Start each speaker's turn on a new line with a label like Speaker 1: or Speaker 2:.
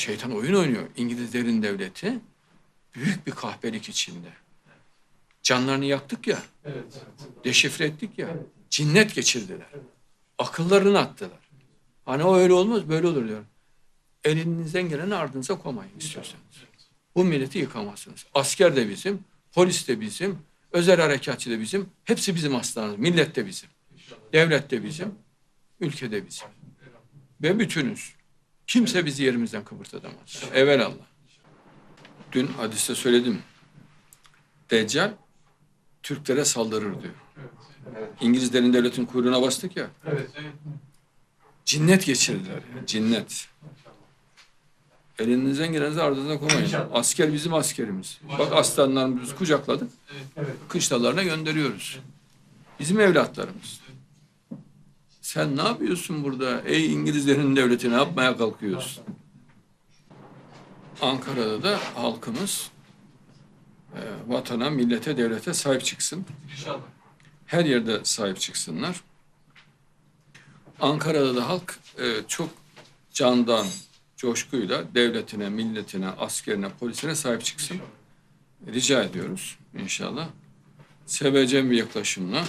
Speaker 1: Şeytan oyun oynuyor. İngilizlerin devleti büyük bir kahpelik içinde. Canlarını yaktık ya,
Speaker 2: Evet.
Speaker 1: deşifre ettik ya, cinnet geçirdiler. Akıllarını attılar. Hani o öyle olmaz, böyle olur diyor. Elinizden geleni ardınıza koymayın istiyorsanız. Bu milleti yıkamazsınız. Asker de bizim, polis de bizim, özel harekatçı da bizim. Hepsi bizim aslanımız. Millet de bizim. Devlet de bizim, ülke de bizim. Ve bütünüz. Kimse bizi yerimizden kıpırtatamaz. Evelallah. Dün hadiste söyledim. Deccal Türklere saldırır diyor. İngilizlerin devletin kuyruğuna bastık ya.
Speaker 2: Evet.
Speaker 1: Cinnet geçirdiler. Cinnet. Elinizden gelenizi ardınıza koymayın. Asker bizim askerimiz. Bak aslanlarımızı kucakladık.
Speaker 2: Evet.
Speaker 1: Kışlalarına gönderiyoruz. Bizim evlatlarımız. Sen ne yapıyorsun burada? Ey İngilizlerin devleti ne yapmaya kalkıyorsun? Ankara'da da halkımız e, vatana, millete, devlete sahip çıksın.
Speaker 2: İnşallah.
Speaker 1: Her yerde sahip çıksınlar. Ankara'da da halk e, çok candan, coşkuyla devletine, milletine, askerine, polisine sahip çıksın. Rica ediyoruz inşallah. Sevecen bir yaklaşımla